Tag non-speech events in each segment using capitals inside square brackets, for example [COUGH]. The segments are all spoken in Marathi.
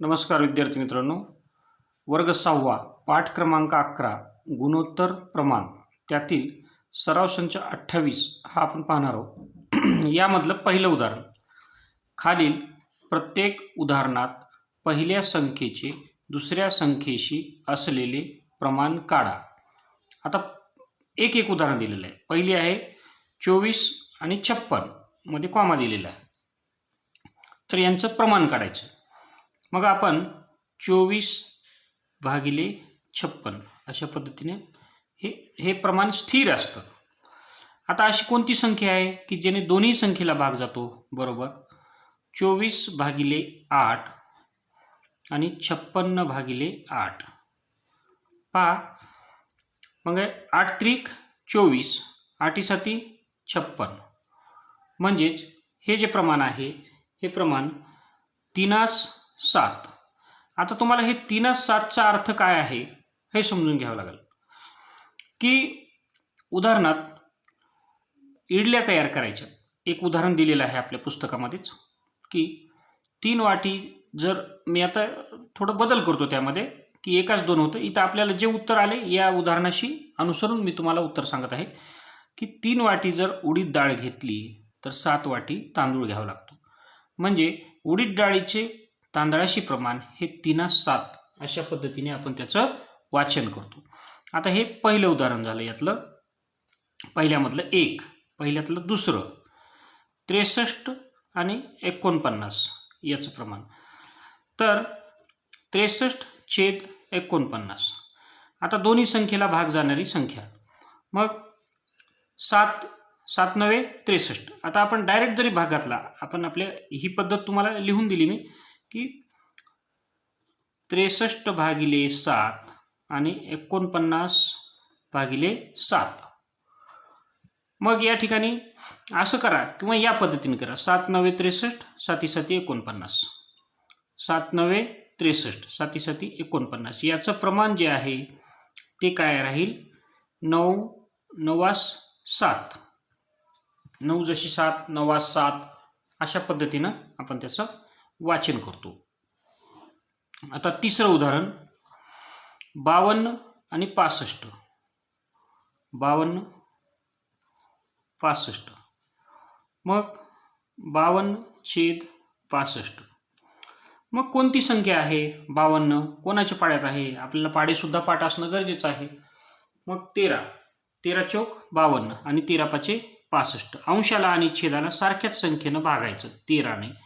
नमस्कार विद्यार्थी मित्रांनो. वर्ग सहावा पाठ क्रमांक अकरा गुणोत्तर प्रमाण. त्यातील सराव संच अठ्ठावीस हा आपण पाहणार आहोत. [CLEARS THROAT] यामधलं पहिलं उदाहरण. खालील प्रत्येक उदाहरणात पहिल्या संख्येचे दुसऱ्या संख्येशी असलेले प्रमाण काढा. आता एक एक उदाहरण दिलेलं आहे. पहिली आहे चोवीस आणि छप्पनमध्ये कॉमा दिलेला आहे. तर यांचं प्रमाण काढायचं. मग आपण चोवीस भागिले छप्पन अशा पद्धतीने हे हे प्रमाण स्थिर असतं. आता अशी कोणती संख्या आहे की ज्याने दोन्ही संख्येला भाग जातो? बरोबर. चोवीस भागिले आठ आणि छप्पन्न भागिले आठ. पहा. मग आठ त्रिक चोवीस आठीसाठी छप्पन. म्हणजेच हे जे प्रमाण आहे हे प्रमाण तीनास सात. आता तुम्हाला हे तीनच सातचा अर्थ काय आहे हे समजून घ्यावं लागेल. की उदाहरणार्थ इडल्या तयार करायच्या. एक उदाहरण दिलेलं आहे आपल्या पुस्तकामध्येच की तीन वाटी जर मी आता थोडं बदल करतो त्यामध्ये की एकाच दोन होतं. इथं आपल्याला जे उत्तर आले या उदाहरणाशी अनुसरून मी तुम्हाला उत्तर सांगत आहे की तीन वाटी जर उडीद डाळ घेतली तर सात वाटी तांदूळ घ्यावा लागतो. म्हणजे उडीद डाळीचे तांदळाशी प्रमाण हे तिना सात अशा पद्धतीने आपण त्याचं वाचन करतो. आता हे पहिलं उदाहरण झालं यातलं. पहिल्यामधलं एक पहिल्यातलं दुसरं. त्रेसष्ट आणि एकोणपन्नास याचं प्रमाण. तर त्रेसष्ट छेद एकोणपन्नास. आता दोन्ही संख्येला भाग जाणारी संख्या. मग सात सात नवे त्रेसष्ट. आता आपण डायरेक्ट जरी भाग घातला आपण आपल्या ही पद्धत तुम्हाला लिहून दिली मी की त्रेसष्ट भागिले सात आणि एकोणपन्नास भागिले सात. मग या ठिकाणी असं करा किंवा या पद्धतीने करा. सात नवे त्रेसष्ट साती साती एकोणपन्नास. सात नवे त्रेसष्ट साती साती एकोणपन्नास. याचं प्रमाण जे आहे ते काय राहील? नऊ नवास सात. नऊ जशी सात नवास सात अशा पद्धतीनं आपण त्याचं वाचन करतो. आता तिसरं उदाहरण बावन्न आणि पासष्ट. बावन्न पासष्ट. मग बावन्न छेद पासष्ट. मग कोणती संख्या आहे? बावन्न. कोणाच्या पाड्यात आहे? आपल्याला पाडेसुद्धा पाठ असणं गरजेचं आहे. मग तेरा. तेरा चौक बावन्न आणि तेरा पाचे पासष्ट. अंशाला आणि छेदाला सारख्याच संख्येनं भागायचं. तेराने.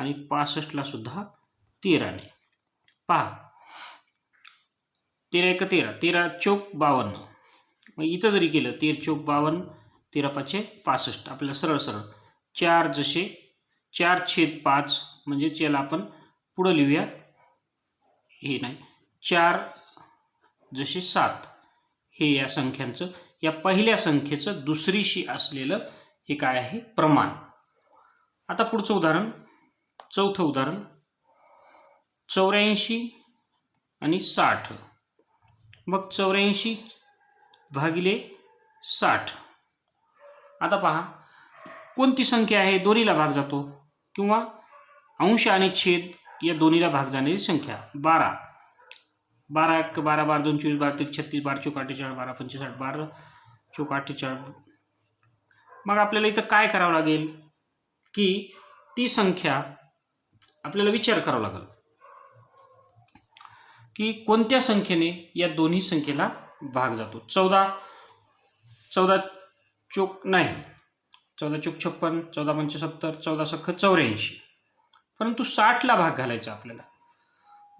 आणि पासष्टला सुद्धा तेराने. पहा. तेरा एक तेरा. तेरा चौक बावन्न. मग इथं जरी केलं तेर चौक बावन्न तेरा पाचशे पासष्ट. आपल्याला सरळ सरळ. चार जसे चार छेद पाच म्हणजेच याला आपण पुढं लिहूया. हे नाही. चार जसे सात. हे या संख्यांचं या पहिल्या संख्येचं दुसरीशी असलेलं हे काय आहे? प्रमाण. आता पुढचं उदाहरण. चौथं उदाहरण. चौऱ्याऐंशी आणि साठ. मग चौऱ्याऐंशी भागिले साठ. आता पहा कोणती संख्या आहे? दोन्हीला भाग जातो किंवा अंश आणि छेद या दोन्हीला भाग जाणारी संख्या. बारा. बारा एक बारा बारा दोन चोवीस बारा तीन छत्तीस बारा चौक अठ्ठेचाळीस बारा पंचेचाळीस बारा चौक अठ्ठेचाळीस. मग आपल्याला इथं काय करावं लागेल? की ती संख्या आपल्याला विचार करावा लागेल. की कोणत्या संख्येने या दोन्ही संख्येला भाग जातो? चौदा चौदा चोक नाही. चौदा चोक छप्पन चौदा पंचसत्तर चौदा सख्ख चौऱ्याऐंशी. परंतु साठला भाग घालायचा आपल्याला.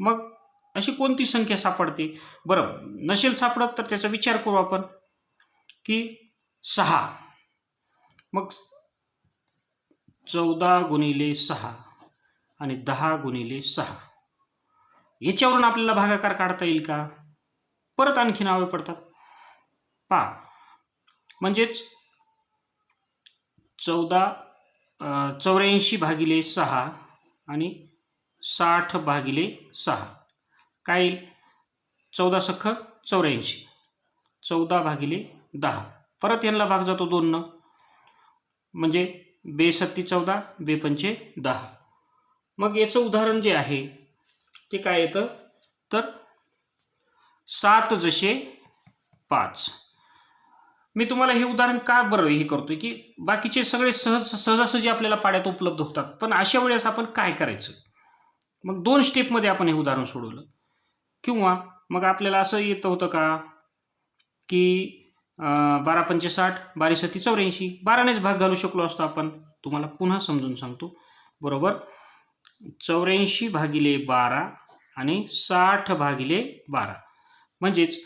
मग अशी कोणती संख्या सापडते? बरं नसेल सापडत तर त्याचा विचार करू आपण. की सहा. मग चौदा गुणिले सहा. आणि दहा गुणिले सहा. याच्यावरून आपल्याला भागाकार काढता येईल का? परत आणखी नावे पडतात. पा म्हणजेच चौदा चौऱ्याऐंशी भागिले सहा आणि साठ भागिले सहा. काय येईल? चौदा सख्ख चौऱ्याऐंशी. चौदा भागिले दहा. परत यांना भाग जातो दोननं म्हणजे बेसत्ती चौदा बेपंचे दहा. मग याचं उदाहरण जे आहे ते काय येतं? तर सात जसे पाच. मी तुम्हाला हे उदाहरण का बरं हे करतोय की बाकीचे सगळे सहज सहजासहजी आपल्याला पाड्यात उपलब्ध होतात पण अशा वेळेस आपण काय करायचं? मग दोन स्टेपमध्ये आपण हे उदाहरण सोडवलं. किंवा मग आपल्याला असं येतं होतं का की बारा पंचे साठ बारा सती चौऱ्याऐंशी बारानेच भाग घालू शकलो असतो आपण. तुम्हाला पुन्हा समजून सांगतो. बरोबर? चौऱ्याऐंशी भागिले बारा आणि साठ भागिले बारा. म्हणजेच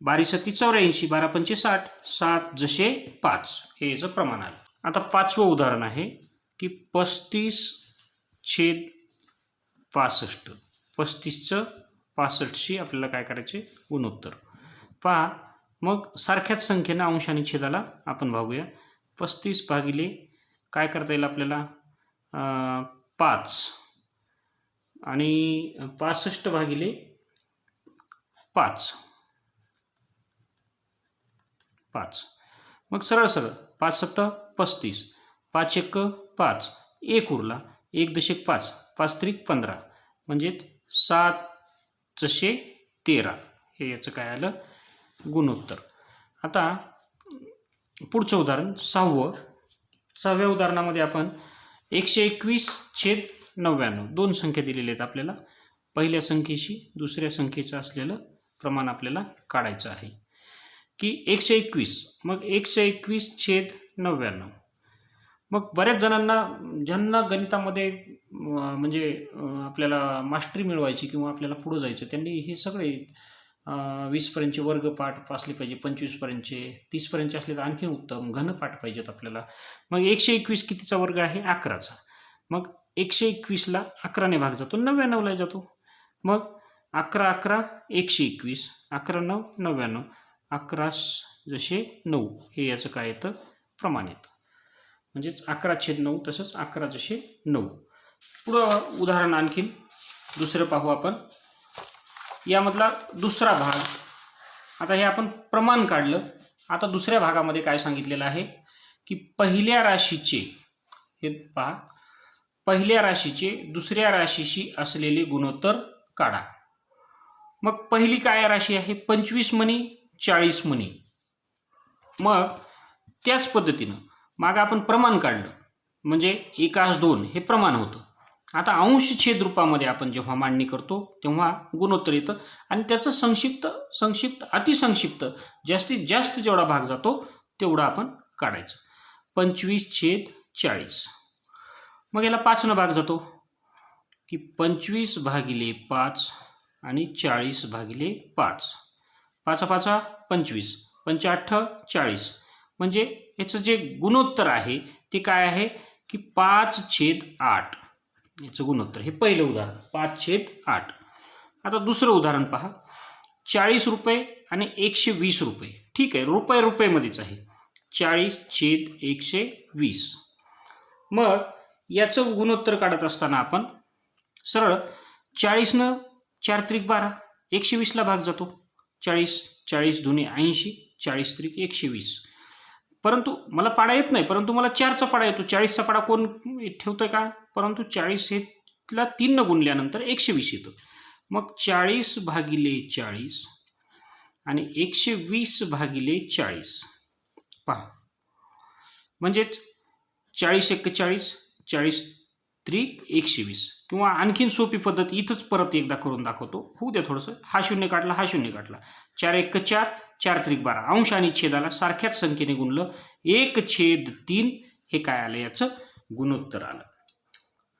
बारी चौऱ्याऐंशी बारा पंचे साठ सात जसे पाच. हे याचं प्रमाण आलं आता पाचवं उदाहरण आहे की पस्तीस छेद पासष्ट. पस्तीसचं पासष्टशी आपल्याला काय करायचे? गुणोत्तर. पहा मग सारख्याच संख्येनं अंश आणि छेदाला आपण भागूया. पस्तीस भागिले काय करता येईल आपल्याला? पाच. आणि पासष्ट भागिले पाच. पाच. मग सरळ सरळ. पाच सत्त पस्तीस. पाच एक पाच. एक उरला. एक दशक पाच. पाच त्रिक पंधरा. म्हणजेच सात जसे तेरा. हे याचं काय आलं? गुणोत्तर. आता पुढचं उदाहरण सहावं. सहाव्या उदाहरणामध्ये आपण एकशे एकवीस छेद नव्याण्णव. दोन संख्या दिलेल्या आहेत आपल्याला. पहिल्या संख्येशी दुसऱ्या संख्येचं असलेलं प्रमाण आपल्याला काढायचं आहे. की एकशे एकवीस. मग एकशे एकवीस छेद नव्याण्णव. मग बऱ्याच जणांना ज्यांना गणितामध्ये म्हणजे आपल्याला मास्टरी मिळवायची किंवा आपल्याला पुढं जायचं त्यांनी हे सगळे वीसपर्यंतचे वर्ग पाठ असले पाहिजे पंचवीसपर्यंतचे तीसपर्यंतचे असले तर आणखी उत्तम घन पाठ पाहिजेत आपल्याला. मग एकशे एकवीस कितीचा वर्ग आहे? अकराचा. मग एकशे एकवीसला अकराने भाग जातो नव्याण्णवला जातो. मग अकरा अकरा एकशे एकवीस अकरा नऊ नव्याण्णव अकरा जसे नऊ हे याचं काय येतं? प्रमाण येतं. म्हणजेच अकरा छेद नऊ तसंच अकरा जसे नऊ. पुढं उदाहरण आणखीन दुसरं पाहू आपण. यामधला दुसरा भाग. आता हे आपण प्रमाण काढलं. आता दुसऱ्या भागामध्ये काय सांगितलेलं आहे? की पहिल्या राशीचे हे पहा. पहिल्या राशीचे दुसऱ्या राशीशी असलेले गुणोत्तर काढा. मग पहिली काय राशी आहे? पंचवीस मणी चाळीस मणी मग त्याच पद्धतीनं मागं आपण प्रमाण काढलं. म्हणजे एकास दोन हे प्रमाण होतं. आता अंश छेद रूपामध्ये आपण जेव्हा मांडणी करतो तेव्हा गुणोत्तर येतं. आणि त्याचं संक्षिप्त संक्षिप्त अतिसंक्षिप्त जास्तीत जास्त जेवढा भाग जातो तेवढा आपण काढायचं. पंचवीस छेद चाळीस. मग याला पाचनं भाग जातो. की पंचवीस भागिले पाच आणि चाळीस भागिले पाच. पाचा पाचा पंचवीस. पंचाठ चाळीस. म्हणजे याचं जे गुणोत्तर आहे ते काय आहे? की पाच छेद आठ. याचं गुणोत्तर हे पहिलं उदाहरण पाच छेद आठ. आता दुसरं उदाहरण पहा. चाळीस रुपये आणि एकशे वीस रुपये. ठीक आहे रुपये रुपयेमध्येच आहे. चाळीस छेद एकशे वीस. मग याचं गुणोत्तर काढत असताना आपण सरळ चाळीसनं चार त्रिक बारा एकशे वीसला भाग जातो. चाळीस चाळीस दोन्ही ऐंशी चाळीस त्रिक एकशे वीस. परंतु मला पाडा येत नाही परंतु मला चारचा पाडा येतो. चाळीसचा पाडा कोण ठेवतोय का? परंतु चाळीस हेला तीननं गुणल्यानंतर एकशे वीस येतो. मग चाळीस भागिले चाळीस आणि एकशे वीस भागिले चाळीस. पहा. म्हणजेच चाळीस एक्केचाळीस चाळीस त्रिक एकशे वीस किंवा आणखीन सोपी पद्धत इथंच परत एकदा करून दाखवतो. होऊ द्या थोडंसं. हा शून्य काढला हा शून्य काढला. चार एक चार चार त्रिक बारा. अंश आणि छेदाला सारख्याच संख्येने गुणलं. एक छेद तीन हे काय आलं? याचं गुणोत्तर आलं.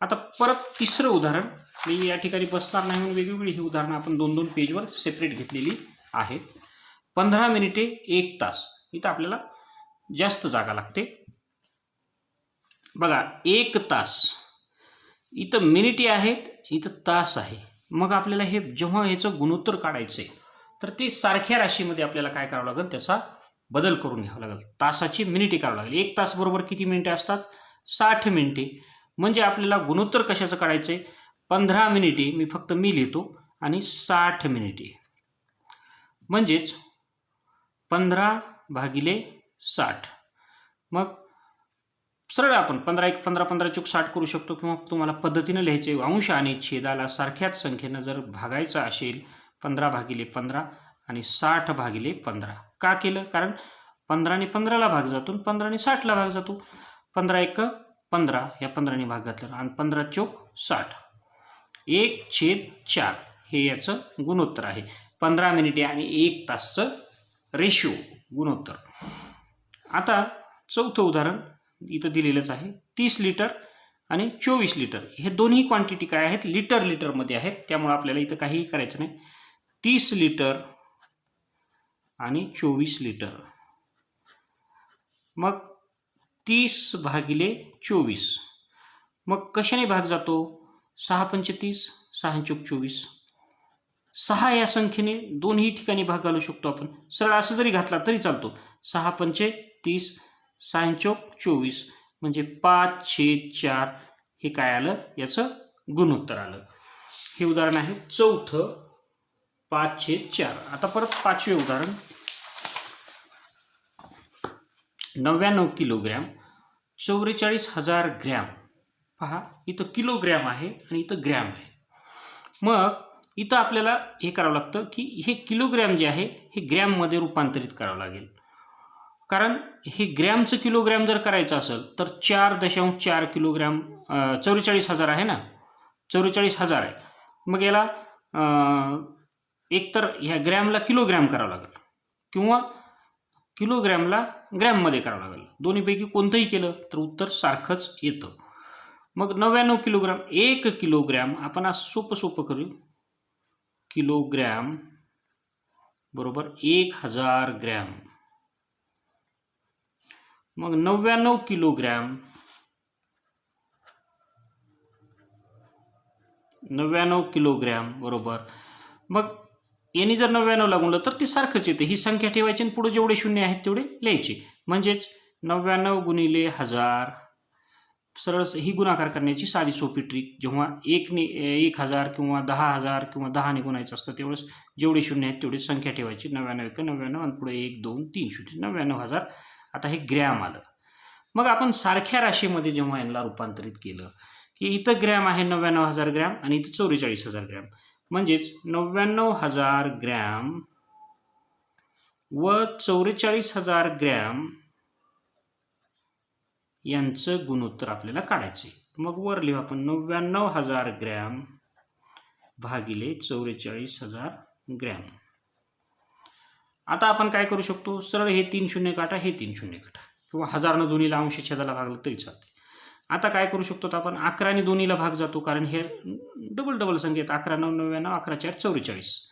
आता परत तिसरं उदाहरण. मी या ठिकाणी बसणार नाही म्हणून वेगवेगळी ही उदाहरणं आपण दोन दोन पेजवर सेपरेट घेतलेली आहेत. पंधरा मिनिटे एक तास. इथं आपल्याला जास्त जागा लागते. बघा एक तास. इथं मिनिटे आहेत इथं तास आहे. मग आपल्याला हे जेव्हा ह्याचं गुणोत्तर काढायचं आहे तर ते सारख्या राशीमध्ये आपल्याला काय करावं लागेल? त्याचा बदल करून घ्यावं लागेल. तासाची मिनिटे करावं लागेल. एक तास बरोबर किती मिनिटे असतात? साठ मिनिटे. म्हणजे आपल्याला गुणोत्तर कशाचं काढायचं आहे पंधरा मिनिटे मी फक्त मी लिहितो आणि साठ मिनिटे. म्हणजेच पंधरा भागिले साठ. मग सरळ आपण पंधरा एक पंधरा पंधरा चूक साठ करू शकतो किंवा तुम्हाला पद्धतीनं लिहायचे अंश आणि छेदाला सारख्याच संख्येनं जर भागायचं असेल पंधरा भागिले पंधरा आणि साठ भागिले पंधरा. का केलं? कारण पंधराने पंधराला भाग जातो पंधराने साठला भाग जातो. पंधरा एक पंधरा. या पंधराने भाग घातला. आणि पंधरा चोक साठ. एक छेद चार. हे याचं गुणोत्तर आहे. पंधरा मिनिटे आणि एक तासचं रेशो गुणोत्तर. आता चौथं उदाहरण इथं दिलेलंच आहे. तीस लिटर आणि चोवीस लिटर. हे दोन्ही क्वांटिटी काय आहेत? लिटर लिटरमध्ये आहेत. त्यामुळे आपल्याला इथं काहीही करायचं नाही. तीस लिटर आणि चोवीस लिटर. मग तीस भागिले चोवीस. मग कशाने भाग जातो? सहा पंचतीस सहा चोक चोवीस. सहा या संख्येने दोन्ही ठिकाणी भाग घालू शकतो आपण. सरळ असं जरी घातला तरी चालतो. सहा पंचे तीस सहा चोक चोवीस. म्हणजे पाच छे चार हे काय आलं? याचं गुणोत्तर आलं. हे उदाहरण आहे चौथं. पाचशे चार. आता परत पाचवे उदाहरण. नव्याण्णव किलोग्रॅम चौवेचाळीस हजार ग्रॅम. पहा इथं किलोग्रॅम आहे आणि इथं ग्रॅम आहे. मग इथं आपल्याला हे करावं लागतं की हे किलोग्रॅम जे आहे हे ग्रॅममध्ये रूपांतरित करावं लागेल. कारण हे ग्रॅमचं किलोग्रॅम जर करायचं असेल तर चार दशांश चार किलोग्रॅम चौवेचाळीस हजार आहे ना? चौवेचाळीस हजार आहे. मग याला एकतर ह्या ग्रॅमला किलोग्रॅम करावं लागेल किंवा किलोग्रॅमला ग्रॅममध्ये करावं लागेल. दोन्हीपैकी कोणतंही केलं तर उत्तर सारखंच येतं. मग नव्याण्णव किलोग्रॅम एक किलोग्रॅम आपण असं सोपं सोपं करू. किलोग्रॅम बरोबर एक हजार ग्रॅम. मग नव्याण्णव किलोग्रॅम नव्याण्णव किलोग्रॅम बरोबर. मग यांनी जर नव्याण्णव लागवलं तर ते सारखंच येते. ही संख्या ठेवायची आणि पुढे जेवढे शून्य आहेत तेवढे लिहायचे. म्हणजेच नव्याण्णव गुणिले हजार. सरळ ही गुणाकार करण्याची साधी सोपी ट्रिक जेव्हा एकने एक हजार किंवा दहा हजार किंवा दहाने गुणायचं असतं तेवढंच जेवढे शून्य आहेत तेवढी संख्या ठेवायची. नव्याण्णव एक नव्याण्णव आणि पुढे एक दोन तीन शून्य. नव्याण्णव हजार. आता हे ग्रॅम आलं. मग आपण सारख्या राशीमध्ये जेव्हा यांना रूपांतरित केलं की इथं ग्रॅम आहे नव्याण्णव हजार ग्रॅम आणि इथं चौवेचाळीस हजार ग्रॅम. म्हणजेच नव्याण्णव हजार ग्रॅम व चौवेचाळीस हजार ग्रॅम यांचं गुणोत्तर आपल्याला काढायचं आहे मग वर लिहू आपण. नव्याण्णव हजार ग्रॅम भागिले चौवेचाळीस हजार ग्रॅम. आता आपण काय करू शकतो? सरळ हे तीन शून्य काटा हे तीन शून्य काटा. किंवा हजारनं दोन्हीला अंश छेदाला भागलं तरी चालते आता काय करू शकतो तर आपण अकराने दोन्हीला भाग जातो कारण हे डबल डबल संख्येत अकरा नऊ नव्याण्णव अकरा चार चौवेचाळीस.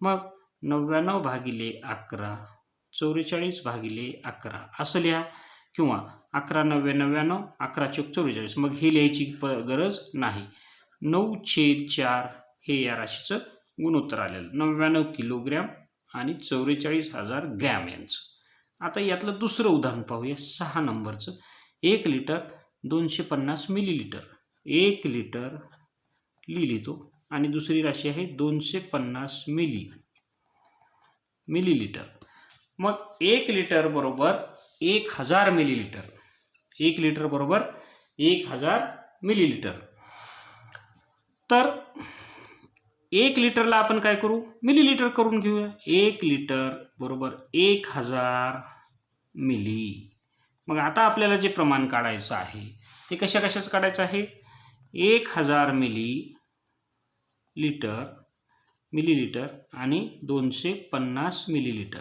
मग नव्याण्णव भागिले अकरा चौवेचाळीस भागिले अकरा. असं लिहा. किंवा अकरा नव्या नव्याण्णव अकरा चौक चौवेचाळीस. मग हे लिहायची प गरज नाही. नऊ छेद चार हे या राशीचं गुणोत्तर आलेलं. नव्याण्णव किलोग्रॅम आणि चौवेचाळीस हजार ग्रॅम यांचं. आता यातलं दुसरं उदाहरण पाहूया. सहा नंबरचं. एक लिटर दोनशे पन्नास मिलीलिटर. एक लिटर लिहिली तो. आणि दुसरी राशी आहे दोनशे पन्नास मिली मिलीलिटर. मग एक लिटर बरोबर एक हजार मिलीलिटर. एक लिटर बरोबर एक हजार मिलीलिटर. तर एक लिटरला आपण काय करू? मिलीलिटर करून घेऊया. एक लिटर बरोबर एक हजार मिली. मग आता आपल्याला जे प्रमाण काढायचं आहे ते कशा कशाचं काढायचं आहे? एक हजार मिली लिटर मिलीलिटर आणि दोनशे पन्नास मिलीलिटर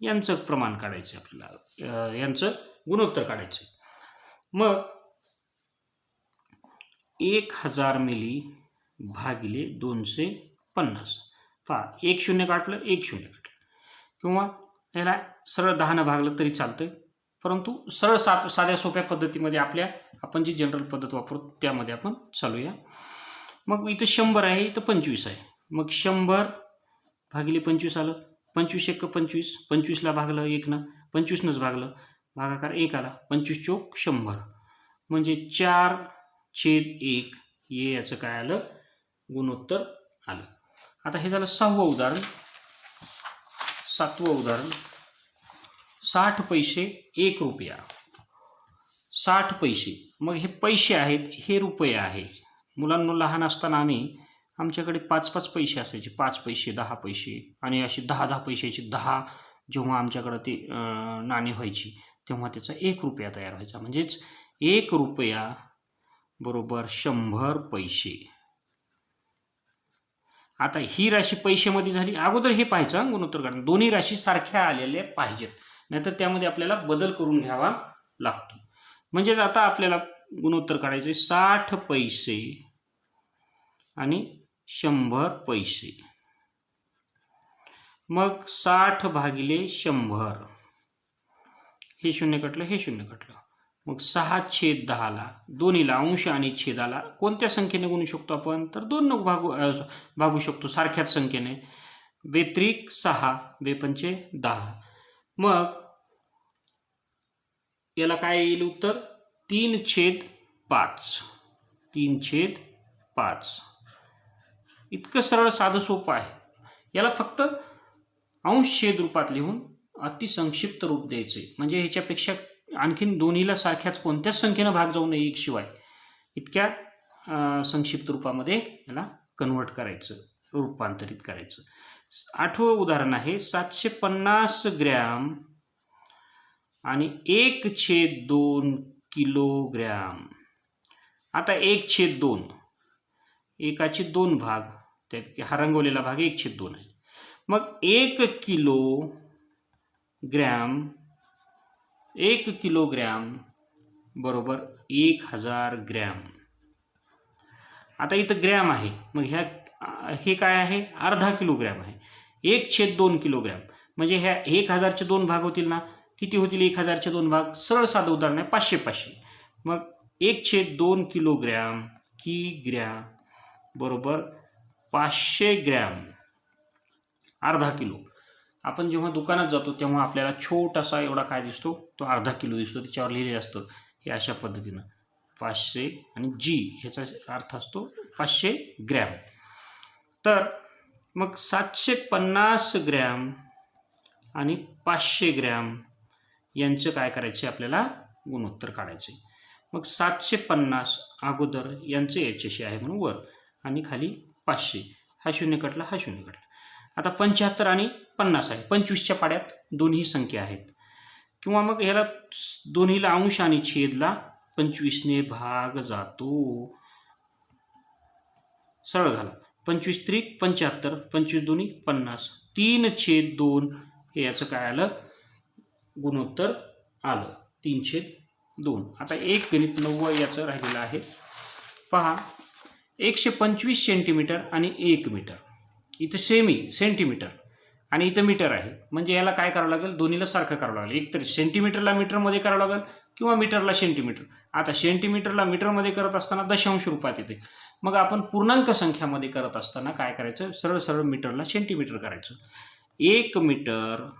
यांचं प्रमाण काढायचं आहे आपल्याला. यांचं गुणोत्तर काढायचं आहे. मग एक हजार मिली भागिले दोनशे पन्नास. पहा एक शून्य काढलं एक शून्य काढलं. किंवा याला सरळ दहानं भागलं तरी चालतं परंतु सरळ सा साध्या सोप्या पद्धतीमध्ये आपल्या आपण जी जनरल पद्धत वापरू त्यामध्ये आपण चालूया. मग इथं शंभर आहे इथं पंचवीस आहे. मग शंभर भागिले पंचवीस आलं. पंचवीस एक पंचवीस. पंचवीसला भागलं एकनं. पंचवीसनंच भागलं. भागाकार एक आला. पंचवीस चोक शंभर. म्हणजे चार छेद एक. हे याचं काय आलं? गुणोत्तर आलं. आता हे झालं सहावं उदाहरण. सातवं उदाहरण. साठ पैसे एक रुपया. साठ पैसे. मग हे पैसे आहेत हे रुपये आहे. मुलांना लहान असताना आम्ही आमच्याकडे पाच पाच पैसे असायचे. पाच पैसे दहा पैसे आणि अशी दहा दहा पैशाची दहा जेव्हा आमच्याकडं ते नाणी व्हायची तेव्हा त्याचा एक रुपया तयार व्हायचा. म्हणजेच एक रुपया बरोबर शंभर पैसे. आता ही राशी पैशामध्ये झाली. अगोदर हे पाहायचं गुणोत्तर कारण दोन्ही राशी सारख्या आलेल्या पाहिजेत. नाहीतर त्यामध्ये आपल्याला बदल करून घ्यावा लागतो. म्हणजेच आता आपल्याला गुणोत्तर काढायचे साठ पैसे आणि शंभर पैसे. मग साठ भागिले शंभर. हे शून्य कटलं हे शून्य कटलं. मग सहा छेद दहाला दोन्हीला अंश आणि छेदाला कोणत्या संख्येने गुणू शकतो आपण? तर दोन भागू भागू शकतो सारख्याच संख्येने. बेत्रिक सहा बेपंचे दहा. मग याला काय येईल उत्तर? तीन छेद पाच. तीन छेद पाच. इतकं सरळ साधं सोपं आहे. याला फक्त अंश छेद रूपात लिहून अतिसंक्षिप्त रूप द्यायचे. म्हणजे ह्याच्यापेक्षा आणखीन दोन्हीला सारख्याच कोणत्याच संख्येनं भाग जाऊ नये एक शिवाय. इतक्या संक्षिप्त रूपामध्ये याला कन्वर्ट करायचं रूपांतरित करायचं. आठवं उदाहरण आहे सातशे पन्नास ग्रॅम आणि एक छेद दोन किलोग्रॅम. आता एक छेद दोन. एकाचे दोन भाग त्यापैकी हा रंगवलेला भाग एक छेद दोन आहे. मग एक किलो ग्रॅम एक किलोग्रॅम बरोबर एक हजार ग्रॅम. आता इथं ग्रॅम आहे. मग ह्या हे काय आहे? अर्धा किलोग्रॅम आहे. एक छेद दोन किलोग्रॅम. म्हणजे ह्या एक हजारचे दोन भाग होतील ना? किती होतील? एक हजारचे दोन भाग. सरळ साधं उदाहरण आहे पाचशे पाचशे मग एक छेद दोन किलोग्रॅम की ग्रॅम? बरोबर पाचशे ग्रॅम. अर्धा किलो. आपण जेव्हा दुकानात जातो तेव्हा आपल्याला छोटासा एवढा काय दिसतो? तो अर्धा किलो दिसतो. त्याच्यावर लिहिलेलं असतं हे अशा पद्धतीनं. पाचशे आणि जी ह्याचा अर्थ असतो पाचशे ग्रॅम. तर मग सातशे पन्नास ग्रॅम आणि पाचशे ग्रॅम. यांचं काय करायचे? आपल्याला गुणोत्तर काढायचे. मग सातशे पन्नास अगोदर यांचं याच्याशी आहे म्हणून वर आणि खाली पाचशे. हा शून्य कटला हा शून्य कटला. आता पंच्याहत्तर आणि पन्नास आहे. पंचवीसच्या पाड्यात दोन्ही संख्या आहेत. किंवा मग ह्याला दोन्हीला अंश आणि छेदला पंचवीसने भाग जातो. सरळ घाला. पंचवीस त्रिक पंच्याहत्तर पंचवीस दोन्ही पन्नास. तीन छेद दोन हे याचं काय आलं? गुणोत्तर आलं. तीनशे दोन. आता एक गणित नव्वद याचं राहिलेलं आहे. पहा एकशे पंचवीस सेंटीमीटर आणि एक मीटर इथं सेमी सेंटीमीटर आणि इथं मीटर आहे. म्हणजे याला काय करावं लागेल? दोन्हीला सारखं करावं लागेल. एकतर सेंटीमीटरला मीटरमध्ये करावं लागेल किंवा मीटरला सेंटीमीटर आता सेंटीमीटरला मीटरमध्ये करत असताना दशांश रूपात येते. मग आपण पूर्णांक संख्यामध्ये करत असताना काय करायचं? सरळ सरळ मीटरला सेंटीमीटर करायचं. एक मीटर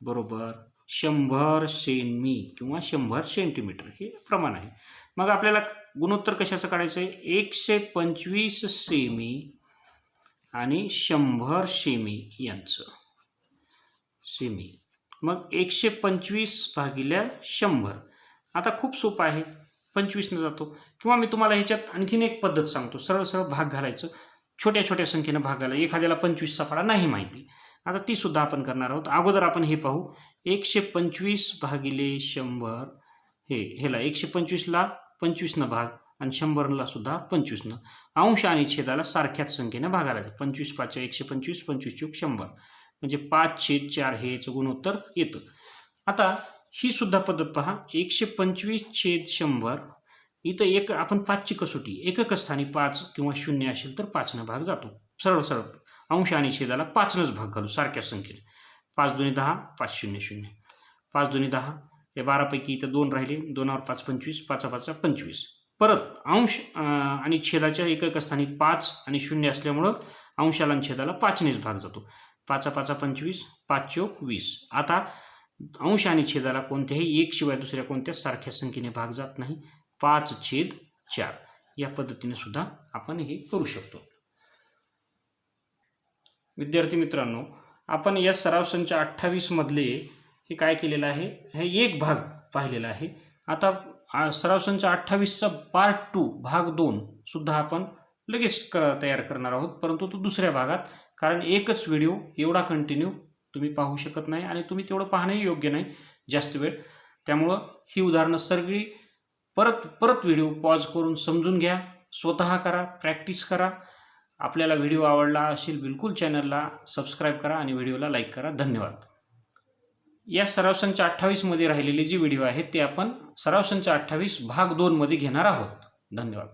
बरोबर. शंभर सेमी किंवा शंभर सेंटीमीटर हे प्रमाण आहे. मग आपल्याला गुणोत्तर कशाचं काढायचं आहे? एकशे पंचवीस सेमी आणि शंभर सेमी यांचं. सेमी. मग एकशे पंचवीस भागिल्या शंभर. आता खूप सोपं आहे. पंचवीसनं जातो. किंवा मी तुम्हाला ह्याच्यात आणखीन एक पद्धत सांगतो. सरळ सरळ भाग घालायचं. छोट्या छोट्या संख्येनं भाग घाला. एखाद्याला पंचवीसचा फाळा नाही माहिती. आता ती सुद्धा आपण करणार आहोत. अगोदर आपण हे पाहू. एकशे पंचवीस भागिले शंभर हे ह्याला एकशे पंचवीसला पंचवीसनं भाग आणि शंभरला सुद्धा पंचवीसनं. अंश आणि छेदाला सारख्याच संख्येनं भागायला लागतं पंचवीस पाचच्या एकशे पंचवीस पंचवीस चूक शंभर. म्हणजे पाच छेद चार हे याचं गुणोत्तर येतं. आता ही सुद्धा पद्धत पहा. एकशे पंचवीस छेद शंभर. इथं एक आपण पाचची कसोटी एकक स्थानी पाच किंवा शून्य असेल तर पाचनं भाग जातो. सरळ सरळ. अंश आणि छेदाला पाचनंच भाग घालू सारख्या संख्येने. पाच दोन्ही दहा पाच शून्य शून्य. पाच दोन्ही दहा हे बारापैकी इथं दोन राहिले दोनावर पाच पंचवीस पाचा पाचा पंचवीस. परत अंश आणि छेदाच्या एकक स्थानी पाच आणि शून्य असल्यामुळं अंशाला आणि छेदाला पाचनेच भाग जातो. पाचा पाचा पंचवीस पाच चोक वीस. आता अंश आणि छेदाला कोणत्याही एक शिवाय दुसऱ्या कोणत्या सारख्या संख्येने भाग जात नाही. पाच छेद चार. या पद्धतीने सुद्धा आपण हे करू शकतो. विद्यार्थी मित्रांनो आपण या सराव संच अठ्ठावीसमधले हे काय केलेलं आहे? हे एक भाग पाहिलेला आहे. आता सराव संच अठ्ठावीसचा पार्ट टू भाग दोन सुद्धा आपण लगेच क तयार करणार आहोत. परंतु तो दुसऱ्या भागात कारण एकच व्हिडिओ एवढा कंटिन्यू तुम्ही पाहू शकत नाही आणि तुम्ही तेवढं पाहणंही योग्य नाही जास्त वेळ. त्यामुळं ही उदाहरणं सगळी परत परत व्हिडिओ पॉज करून समजून घ्या स्वतः करा प्रॅक्टिस करा. आपल्याला व्हिडिओ आवडला असेल बिलकुल चॅनलला सबस्क्राईब करा आणि व्हिडिओला लाईक करा. धन्यवाद. या सरावसंच्या अठ्ठावीसमध्ये राहिलेले जे व्हिडिओ आहेत ते आपण सरावसंच अठ्ठावीस भाग दोनमध्ये घेणार आहोत. धन्यवाद.